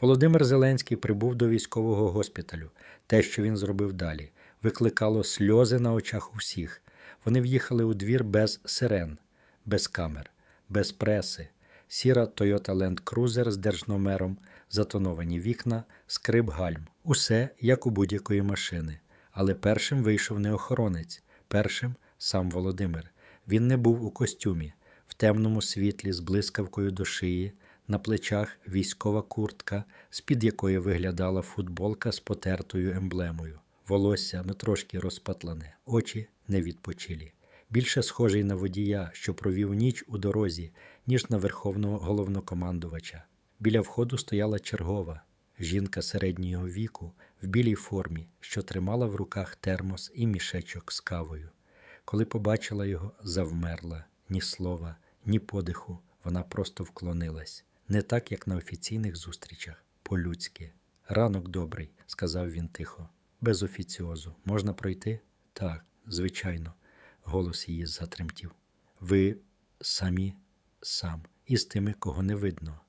Володимир Зеленський прибув до військового госпіталю. Те, що він зробив далі, викликало сльози на очах усіх. Вони в'їхали у двір без сирен, без камер, без преси. Сіра Toyota Land Cruiser з держномером, затоновані вікна, скрип гальм. Усе як у будь-якої машини. Але першим вийшов не охоронець, першим сам Володимир. Він не був у костюмі, в темному світлі з блискавкою до шиї, на плечах військова куртка, з-під якої виглядала футболка з потертою емблемою. Волосся ну трошки розпатлане, очі не відпочилі. Більше схожий на водія, що провів ніч у дорозі, ніж на верховного головнокомандувача. Біля входу стояла чергова, жінка середнього віку в білій формі, що тримала в руках термос і мішечок з кавою. Коли побачила його, завмерла ні слова, ні подиху. Вона просто вклонилась. Не так, як на офіційних зустрічах, по-людськи. Ранок добрий, сказав він тихо. Без офіціозу. Можна пройти? Так, звичайно. Голос її затремтів. Ви самі сам, і з тими, кого не видно.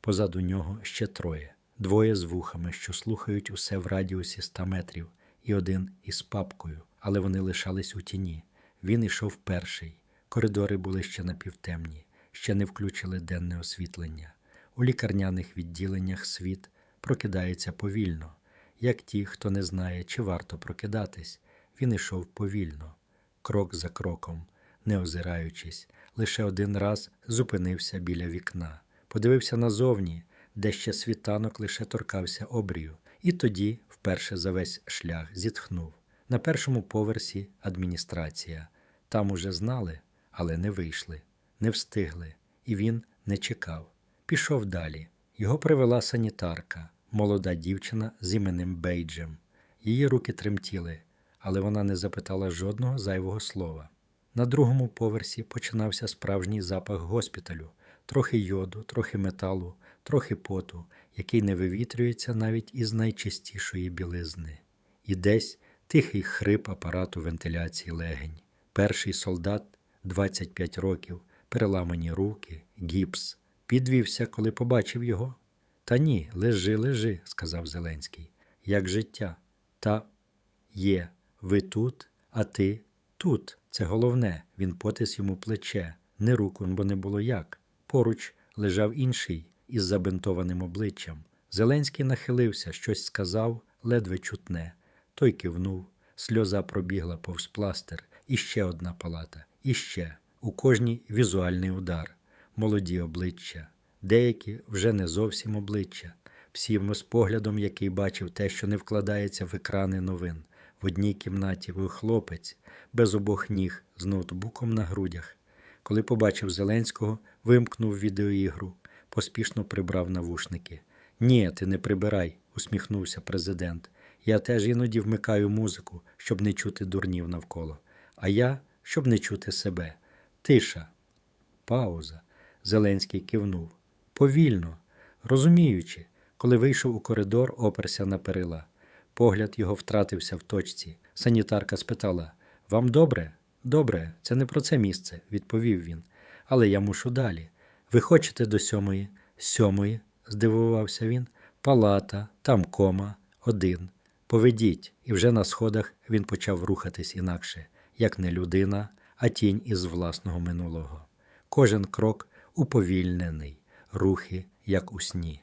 Позаду нього ще троє, двоє з вухами, що слухають усе в радіусі ста метрів, і один із папкою, але вони лишались у тіні. Він ішов перший. Коридори були ще напівтемні, ще не включили денне освітлення. У лікарняних відділеннях світ прокидається повільно, як ті, хто не знає, чи варто прокидатись. Він ішов повільно, крок за кроком, не озираючись, лише один раз зупинився біля вікна, подивився назовні, де ще світанок лише торкався обрію, і тоді, вперше за весь шлях, зітхнув. На першому поверсі адміністрація. Там уже знали, але не вийшли, не встигли, і він не чекав. Пішов далі. Його привела санітарка, молода дівчина з іменем Бейджем. Її руки тремтіли, але вона не запитала жодного зайвого слова. На другому поверсі починався справжній запах госпіталю, трохи йоду, трохи металу, трохи поту, який не вивітрюється навіть із найчистішої білизни. І десь тихий хрип апарату вентиляції легень. Перший солдат 25 років, переламані руки, гіпс. Підвівся, коли побачив його. Та ні, лежи, лежи, сказав Зеленський. Як життя? Та є. Ви тут, а ти тут. Це головне. Він потис йому плече, не руку, бо не було як. Поруч лежав інший із забинтованим обличчям. Зеленський нахилився, щось сказав, ледве чутне. Той кивнув, сльоза пробігла повз пластир, і ще одна палата, і ще. У кожній візуальний удар, молоді обличчя, деякі вже не зовсім обличчя, всім з поглядом, який бачив те, що не вкладається в екрани новин. В одній кімнаті був хлопець без обох ніг з ноутбуком на грудях. Коли побачив Зеленського, вимкнув відеоігру, поспішно прибрав навушники. Ні, ти не прибирай, усміхнувся президент. Я теж іноді вмикаю музику, щоб не чути дурнів навколо, а я, щоб не чути себе. Тиша. Пауза. Зеленський кивнув. Повільно, розуміючи, коли вийшов у коридор, оперся на перила. Погляд його втратився в точці. Санітарка спитала: Вам добре? Добре, це не про це місце, відповів він. Але я мушу далі. Ви хочете до сьомої? Сьомої? здивувався він. Палата, там кома, один. Поведіть, і вже на сходах він почав рухатись інакше, як не людина, а тінь із власного минулого. Кожен крок уповільнений, рухи, як у сні.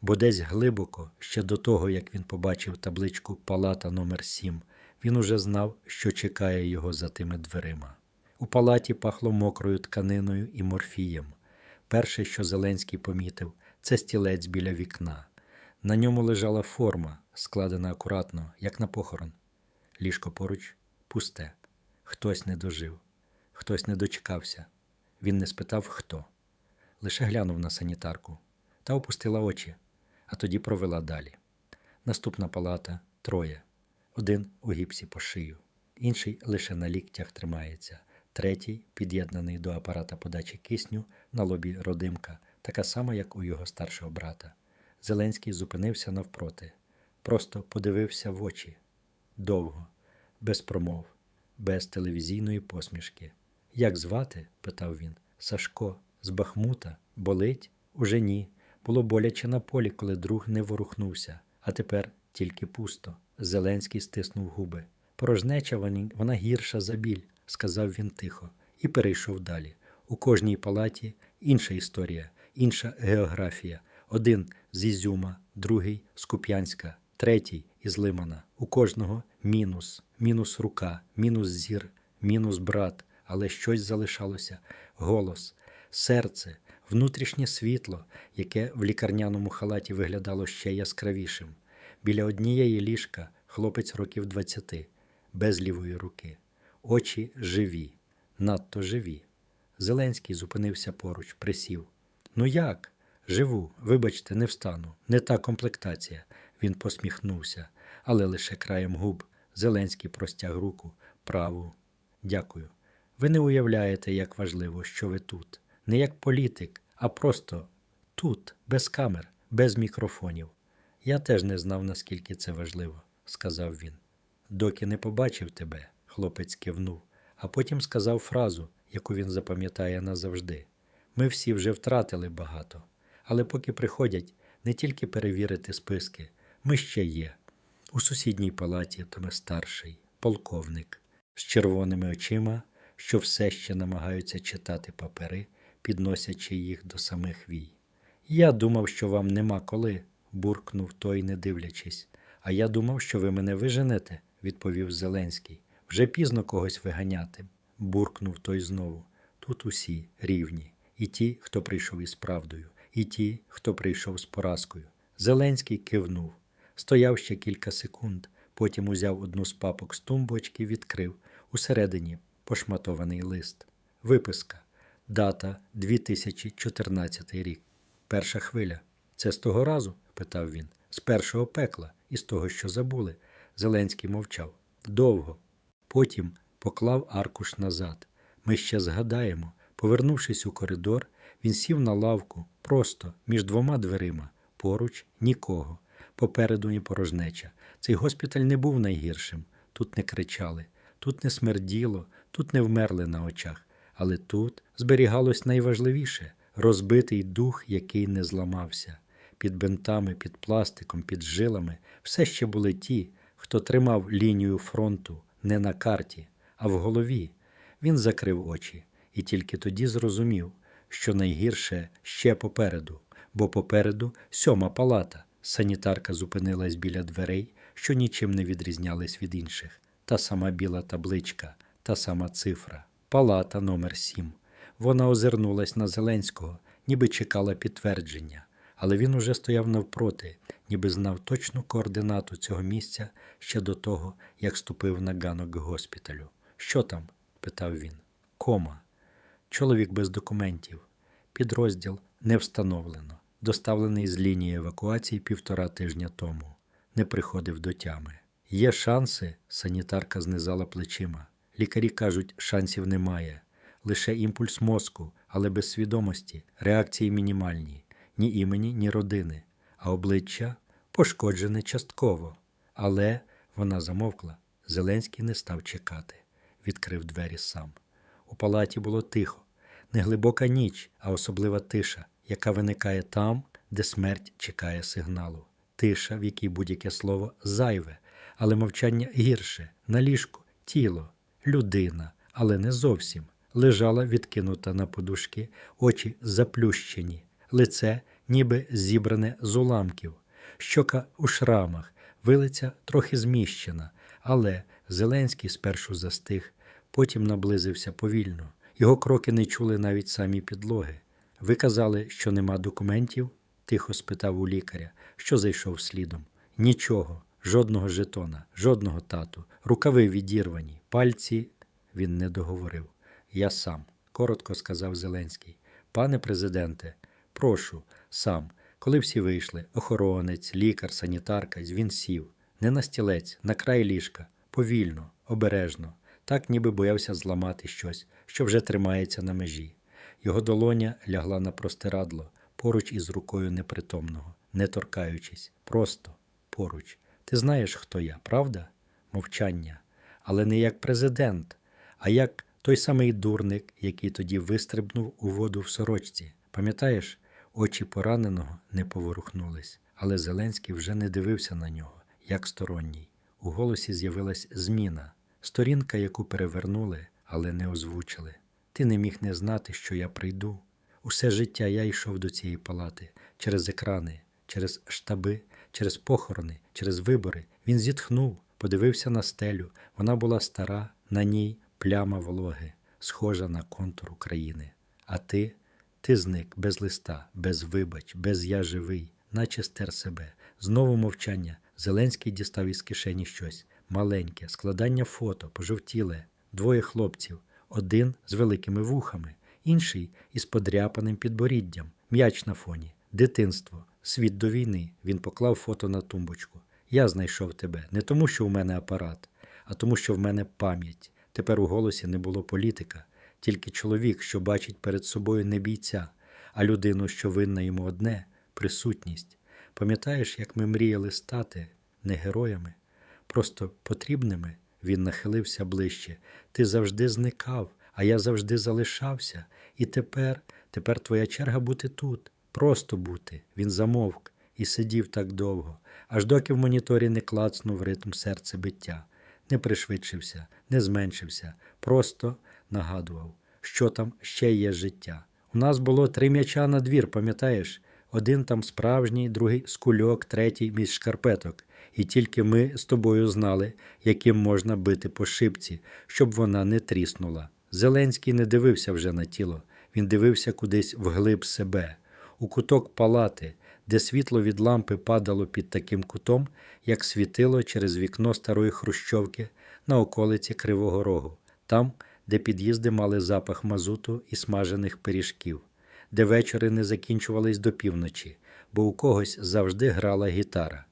Бо десь глибоко, ще до того, як він побачив табличку Палата номер 7 він уже знав, що чекає його за тими дверима. У палаті пахло мокрою тканиною і морфієм. Перше, що Зеленський помітив, це стілець біля вікна. На ньому лежала форма, складена акуратно, як на похорон. Ліжко поруч пусте. Хтось не дожив, хтось не дочекався. Він не спитав, хто. Лише глянув на санітарку та опустила очі, а тоді провела далі. Наступна палата троє. Один у гіпсі по шию, інший лише на ліктях тримається, третій, під'єднаний до апарата подачі кисню на лобі родимка, така сама, як у його старшого брата. Зеленський зупинився навпроти, просто подивився в очі довго, без промов, без телевізійної посмішки. Як звати? питав він. Сашко, з Бахмута, болить? Уже ні. Було боляче на полі, коли друг не ворухнувся, а тепер тільки пусто. Зеленський стиснув губи. Порожнеча вона, гірша за біль, сказав він тихо, і перейшов далі. У кожній палаті інша історія, інша географія. Один з Ізюма, другий з Куп'янська, третій із Лимана. У кожного мінус, мінус рука, мінус зір, мінус брат, але щось залишалося голос, серце, внутрішнє світло, яке в лікарняному халаті виглядало ще яскравішим. Біля однієї ліжка хлопець років двадцяти, без лівої руки, очі живі, надто живі. Зеленський зупинився поруч, присів. Ну як? Живу, вибачте, не встану. Не та комплектація. Він посміхнувся, але лише краєм губ. Зеленський простяг руку, праву. Дякую. Ви не уявляєте, як важливо, що ви тут. Не як політик, а просто тут, без камер, без мікрофонів. Я теж не знав, наскільки це важливо, сказав він. Доки не побачив тебе, хлопець кивнув, а потім сказав фразу, яку він запам'ятає назавжди. Ми всі вже втратили багато, але поки приходять не тільки перевірити списки, ми ще є. У сусідній палаті Томе старший, полковник, з червоними очима, що все ще намагаються читати папери, підносячи їх до самих вій. Я думав, що вам нема коли, буркнув той, не дивлячись. А я думав, що ви мене виженете, відповів Зеленський. Вже пізно когось виганяти, буркнув той знову. Тут усі рівні, і ті, хто прийшов із правдою, і ті, хто прийшов з поразкою. Зеленський кивнув. Стояв ще кілька секунд, потім узяв одну з папок з тумбочки, відкрив усередині пошматований лист. Виписка. Дата 2014 рік. Перша хвиля. Це з того разу? питав він. З першого пекла і з того, що забули. Зеленський мовчав. Довго. Потім поклав аркуш назад. Ми ще згадаємо. Повернувшись у коридор, він сів на лавку просто між двома дверима. Поруч нікого. Попереду ні порожнеча. Цей госпіталь не був найгіршим. Тут не кричали, тут не смерділо, тут не вмерли на очах. Але тут зберігалось найважливіше розбитий дух, який не зламався. Під бинтами, під пластиком, під жилами все ще були ті, хто тримав лінію фронту не на карті, а в голові. Він закрив очі і тільки тоді зрозумів, що найгірше ще попереду, бо попереду сьома палата. Санітарка зупинилась біля дверей, що нічим не відрізнялись від інших. Та сама біла табличка, та сама цифра. Палата номер сім. Вона озирнулась на Зеленського, ніби чекала підтвердження, але він уже стояв навпроти, ніби знав точну координату цього місця ще до того, як ступив на ганок госпіталю. Що там? питав він. Кома. Чоловік без документів. Підрозділ не встановлено. Доставлений з лінії евакуації півтора тижня тому. Не приходив до тями. Є шанси, санітарка знизала плечима. Лікарі кажуть, шансів немає. Лише імпульс мозку, але без свідомості, реакції мінімальні, ні імені, ні родини, а обличчя пошкоджене частково. Але вона замовкла. Зеленський не став чекати, відкрив двері сам. У палаті було тихо, не глибока ніч, а особлива тиша, яка виникає там, де смерть чекає сигналу. Тиша, в якій будь-яке слово зайве, але мовчання гірше, на ліжку, тіло, людина, але не зовсім. Лежала відкинута на подушки, очі заплющені, лице ніби зібране з уламків, щока у шрамах, вилиця трохи зміщена, але Зеленський спершу застиг, потім наблизився повільно. Його кроки не чули навіть самі підлоги. Ви казали, що нема документів? тихо спитав у лікаря, що зайшов слідом. Нічого, жодного жетона, жодного тату, рукави відірвані, пальці. Він не договорив. Я сам, коротко сказав Зеленський. Пане президенте, прошу, сам. Коли всі вийшли, охоронець, лікар, санітарка, він сів, не на стілець, на край ліжка, повільно, обережно, так ніби боявся зламати щось, що вже тримається на межі. Його долоня лягла на простирадло, поруч із рукою непритомного, не торкаючись, просто поруч. Ти знаєш, хто я, правда? Мовчання. Але не як президент, а як той самий дурник, який тоді вистрибнув у воду в сорочці. Пам'ятаєш, Очі пораненого не поворухнулись, але Зеленський вже не дивився на нього, як сторонній. У голосі з'явилась зміна, сторінка, яку перевернули, але не озвучили. Ти не міг не знати, що я прийду. Усе життя я йшов до цієї палати через екрани, через штаби, через похорони, через вибори. Він зітхнув, подивився на стелю. Вона була стара, на ній пляма вологи, схожа на контур України. А ти, ти зник без листа, без вибач, без я живий, наче стер себе. Знову мовчання. Зеленський дістав із кишені щось маленьке, складання фото, пожовтіле, двоє хлопців, один з великими вухами, інший із подряпаним підборіддям, м'яч на фоні, дитинство, світ до війни. Він поклав фото на тумбочку. Я знайшов тебе не тому, що в мене апарат, а тому, що в мене пам'ять. Тепер у голосі не було політика, тільки чоловік, що бачить перед собою не бійця, а людину, що винна йому одне присутність. Пам'ятаєш, як ми мріяли стати не героями, просто потрібними? Він нахилився ближче. Ти завжди зникав, а я завжди залишався. І тепер, тепер твоя черга бути тут, просто бути. Він замовк і сидів так довго, аж доки в моніторі не клацнув ритм серцебиття, не пришвидшився, не зменшився, просто нагадував, що там ще є життя. У нас було три м'яча на двір, пам'ятаєш? Один там справжній, другий скульок, третій між шкарпеток. І тільки ми з тобою знали, яким можна бити по шибці, щоб вона не тріснула. Зеленський не дивився вже на тіло, він дивився кудись вглиб себе, у куток палати, де світло від лампи падало під таким кутом, як світило через вікно старої хрущовки на околиці Кривого Рогу, там, де під'їзди мали запах мазуту і смажених пиріжків, де вечори не закінчувались до півночі, бо у когось завжди грала гітара.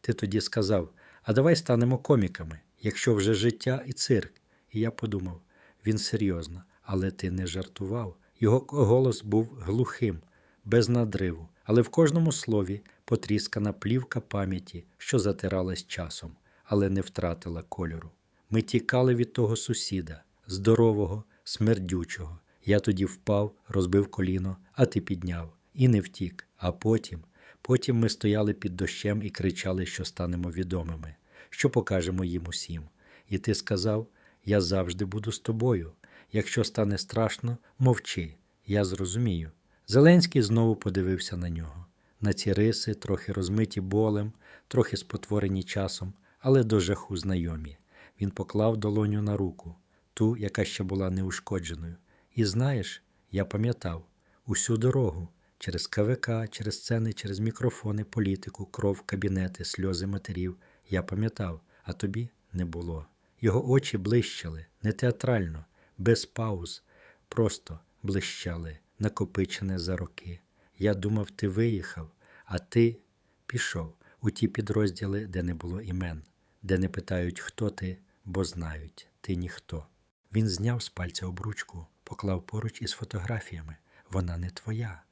Ти тоді сказав: а давай станемо коміками, якщо вже життя і цирк. І я подумав, він серйозно, але ти не жартував. Його голос був глухим, без надриву, але в кожному слові потріскана плівка пам'яті, що затиралась часом, але не втратила кольору. Ми тікали від того сусіда, здорового, смердючого. Я тоді впав, розбив коліно, а ти підняв. І не втік. А потім, потім ми стояли під дощем і кричали, що станемо відомими, що покажемо їм усім. І ти сказав: Я завжди буду з тобою. Якщо стане страшно, мовчи, я зрозумію. Зеленський знову подивився на нього, на ці риси, трохи розмиті болем, трохи спотворені часом, але до жаху знайомі. Він поклав долоню на руку, ту, яка ще була неушкодженою. І знаєш, я пам'ятав усю дорогу через КВК, через сцени, через мікрофони, політику, кров, кабінети, сльози матерів. Я пам'ятав, а тобі не було. Його очі блищали, не театрально, без пауз, просто блищали, накопичене за роки. Я думав, ти виїхав, а ти пішов у ті підрозділи, де не було імен, де не питають, хто ти, бо знають, ти ніхто. Він зняв з пальця обручку, поклав поруч із фотографіями. Вона не твоя.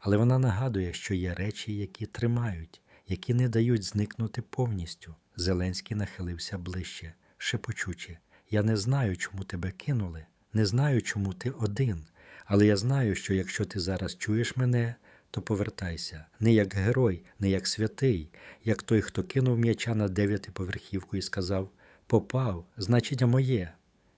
Але вона нагадує, що є речі, які тримають, які не дають зникнути повністю. Зеленський нахилився ближче, шепочучи. Я не знаю, чому тебе кинули, не знаю, чому ти один. Але я знаю, що якщо ти зараз чуєш мене, то повертайся не як герой, не як святий, як той, хто кинув м'яча на дев'ятиповерхівку і сказав Попав, значить, а моє.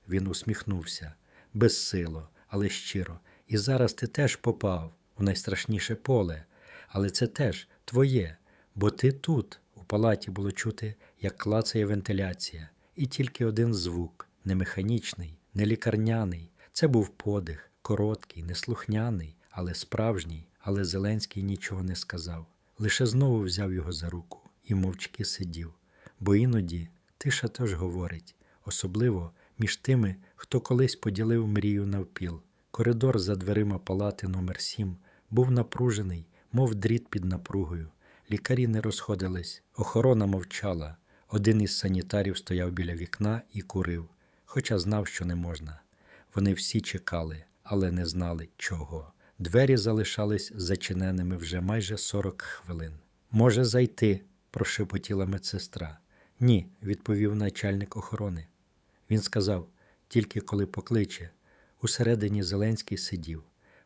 Він усміхнувся безсило, але щиро. І зараз ти теж попав у найстрашніше поле, але це теж твоє, бо ти тут. У палаті було чути, як клацає вентиляція, і тільки один звук не механічний, не лікарняний. Це був подих, короткий, неслухняний, але справжній. Але Зеленський нічого не сказав. Лише знову взяв його за руку і мовчки сидів. Бо іноді тиша теж говорить, особливо між тими, хто колись поділив мрію навпіл. Коридор за дверима палати номер 7 був напружений, мов дріт під напругою. Лікарі не розходились, охорона мовчала. Один із санітарів стояв біля вікна і курив, хоча знав, що не можна. Вони всі чекали, але не знали чого. Двері залишались зачиненими вже майже 40 хвилин. Може зайти, прошепотіла медсестра. Ні, відповів начальник охорони. Він сказав, тільки коли покличе. Усередині Зеленський сидів.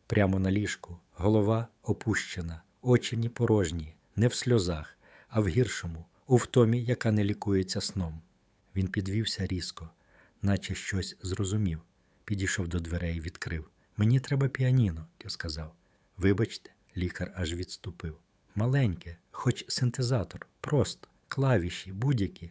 прямо на ліжку, голова опущена, очі ні порожні, не в сльозах, а в гіршому, у втомі, яка не лікується сном. Він підвівся різко, наче щось зрозумів. Підійшов до дверей і відкрив. Мені треба піаніно, я сказав. Вибачте, лікар аж відступив. Маленьке, хоч синтезатор, просто, клавіші, будь-які.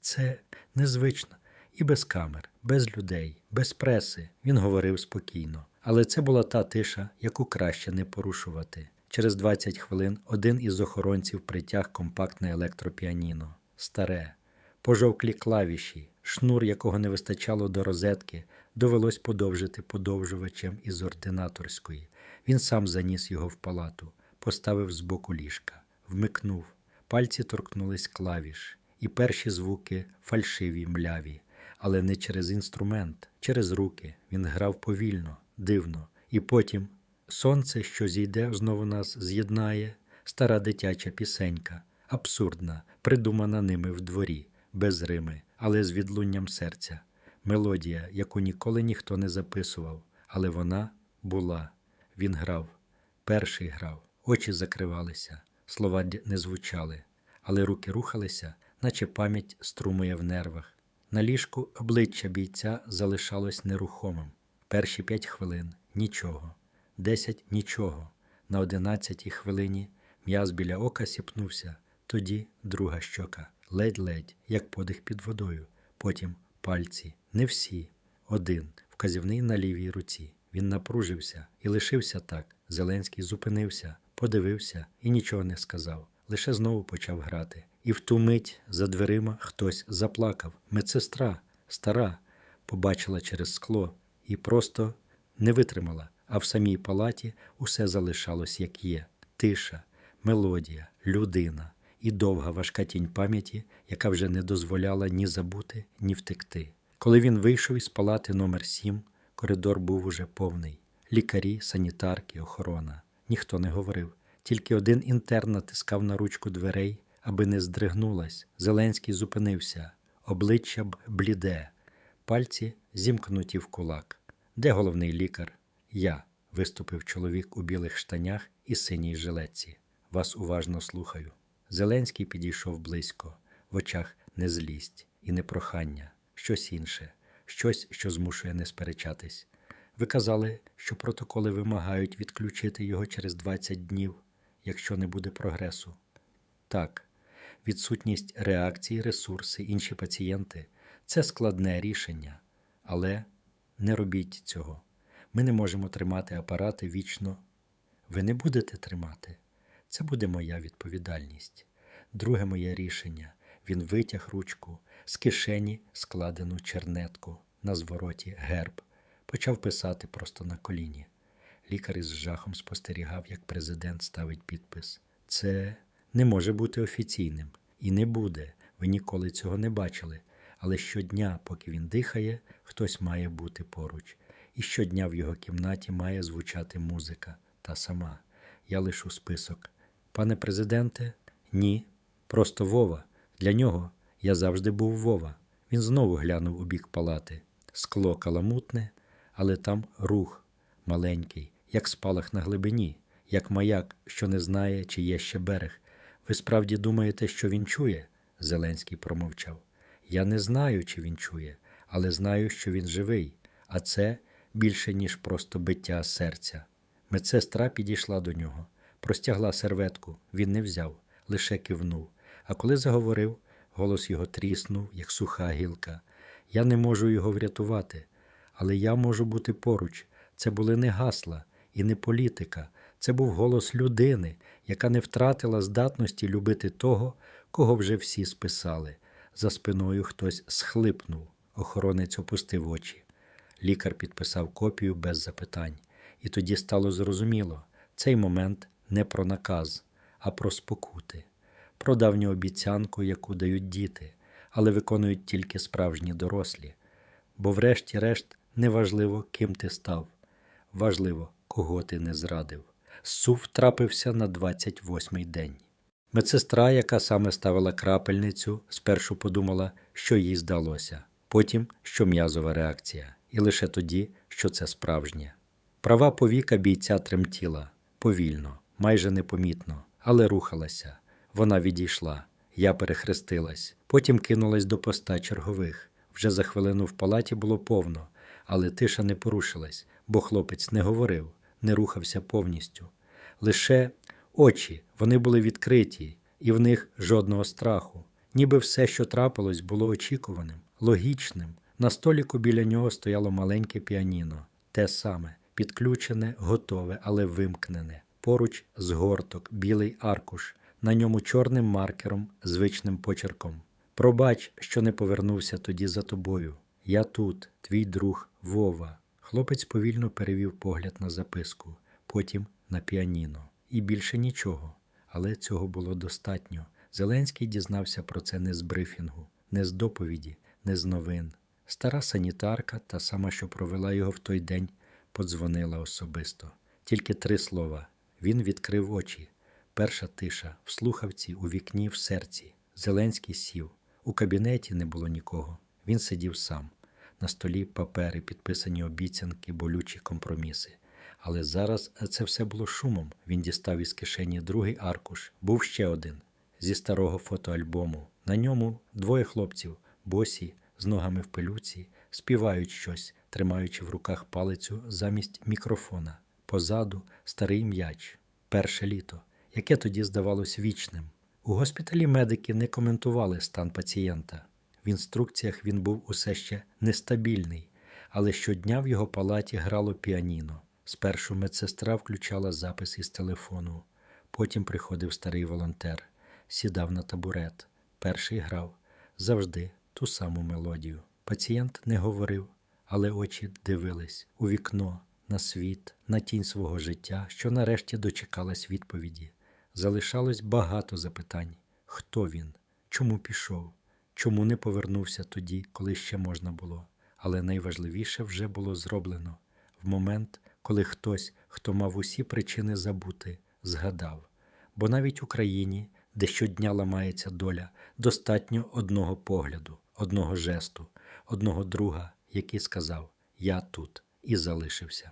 Це незвично. І без камер, без людей, без преси. Він говорив спокійно. Але це була та тиша, яку краще не порушувати. Через 20 хвилин один із охоронців притяг компактне електропіаніно. Старе, пожовклі клавіші, шнур, якого не вистачало до розетки, довелось подовжити подовжувачем із ординаторської. Він сам заніс його в палату, поставив збоку ліжка, вмикнув. Пальці торкнулись клавіш, і перші звуки фальшиві, мляві, але не через інструмент, через руки. Він грав повільно, дивно, і потім сонце, що зійде, знову нас з'єднає, стара дитяча пісенька, абсурдна, придумана ними в дворі, без рими, але з відлунням серця. Мелодія, яку ніколи ніхто не записував, але вона була. Він грав, перший грав, очі закривалися, слова не звучали, але руки рухалися, наче пам'ять струмує в нервах. На ліжку обличчя бійця залишалось нерухомим. Перші п'ять хвилин нічого, десять нічого. На одинадцятій хвилині м'яз біля ока сіпнувся, тоді друга щока, ледь-ледь, як подих під водою, потім пальці, не всі, один, вказівний на лівій руці. Він напружився і лишився так. Зеленський зупинився, подивився і нічого не сказав, лише знову почав грати. І в ту мить за дверима хтось заплакав. Медсестра, стара, побачила через скло і просто не витримала, а в самій палаті усе залишалось як є: тиша, мелодія, людина і довга важка тінь пам'яті, яка вже не дозволяла ні забути, ні втекти. Коли він вийшов із палати номер 7 коридор був уже повний. Лікарі, санітарки, охорона. Ніхто не говорив. Тільки один інтерн натискав на ручку дверей, аби не здригнулась. Зеленський зупинився, обличчя б бліде, пальці зімкнуті в кулак. Де головний лікар? Я, виступив чоловік у білих штанях і синій жилетці. Вас уважно слухаю. Зеленський підійшов близько, в очах не злість і не прохання, щось інше, щось, що змушує не сперечатись. Ви казали, що протоколи вимагають відключити його через 20 днів, якщо не буде прогресу. Так, відсутність реакції, ресурси, інші пацієнти це складне рішення, але не робіть цього. Ми не можемо тримати апарати вічно. Ви не будете тримати. Це буде моя відповідальність. Друге моє рішення. Він витяг ручку з кишені складену чернетку на звороті герб, почав писати просто на коліні. Лікар із жахом спостерігав, як президент ставить підпис. Це не може бути офіційним і не буде. Ви ніколи цього не бачили. Але щодня, поки він дихає, хтось має бути поруч. І щодня в його кімнаті має звучати музика та сама. Я лишу список. Пане президенте, ні, просто Вова. Для нього я завжди був Вова. Він знову глянув у бік палати. Скло каламутне, але там рух маленький, як спалах на глибині, як маяк, що не знає, чи є ще берег. Ви справді думаєте, що він чує? Зеленський промовчав. Я не знаю, чи він чує, але знаю, що він живий, а це більше, ніж просто биття серця. Медсестра підійшла до нього, простягла серветку, він не взяв, лише кивнув. А коли заговорив, голос його тріснув, як суха гілка. Я не можу його врятувати, але я можу бути поруч. Це були не гасла і не політика. Це був голос людини, яка не втратила здатності любити того, кого вже всі списали. За спиною хтось схлипнув. Охоронець опустив очі. Лікар підписав копію без запитань, і тоді стало зрозуміло цей момент не про наказ, а про спокути, про давню обіцянку, яку дають діти, але виконують тільки справжні дорослі. Бо, врешті-решт, неважливо, ким ти став, важливо, кого ти не зрадив. Сув трапився на 28-й день. Медсестра, яка саме ставила крапельницю, спершу подумала, що їй здалося, потім, що м'язова реакція, і лише тоді, що це справжнє. Права повіка бійця тремтіла повільно, майже непомітно, але рухалася. Вона відійшла. Я перехрестилась, потім кинулась до поста чергових. Вже за хвилину в палаті було повно, але тиша не порушилась, бо хлопець не говорив, не рухався повністю. Лише очі вони були відкриті, і в них жодного страху. Ніби все, що трапилось, було очікуваним, логічним. На століку біля нього стояло маленьке піаніно, те саме, підключене, готове, але вимкнене. Поруч згорток, білий аркуш, на ньому чорним маркером, звичним почерком. Пробач, що не повернувся тоді за тобою. Я тут, твій друг Вова. Хлопець повільно перевів погляд на записку, потім на піаніно. І більше нічого. Але цього було достатньо. Зеленський дізнався про це не з брифінгу, не з доповіді, не з новин. Стара санітарка, та сама, що провела його в той день, подзвонила особисто. Тільки три слова. Він відкрив очі. Перша тиша, в слухавці, у вікні, в серці. Зеленський сів. У кабінеті не було нікого. Він сидів сам. На столі папери, підписані обіцянки, болючі компроміси. Але зараз це все було шумом. Він дістав із кишені другий аркуш. Був ще один зі старого фотоальбому. На ньому двоє хлопців, босі, з ногами в пилюці, співають щось, тримаючи в руках палицю замість мікрофона. Позаду старий м'яч, перше літо, яке тоді здавалось вічним. У госпіталі медики не коментували стан пацієнта. В інструкціях він був усе ще нестабільний, але щодня в його палаті грало піаніно. Спершу медсестра включала запис із телефону, потім приходив старий волонтер, сідав на табурет. Перший грав завжди ту саму мелодію. Пацієнт не говорив, але очі дивились у вікно, на світ, на тінь свого життя, що нарешті дочекалась відповіді. Залишалось багато запитань: хто він, чому пішов, чому не повернувся тоді, коли ще можна було. Але найважливіше вже було зроблено в момент, коли хтось, хто мав усі причини забути, згадав. Бо навіть Україні, де щодня ламається доля, достатньо одного погляду, одного жесту, одного друга, який сказав Я тут і залишився.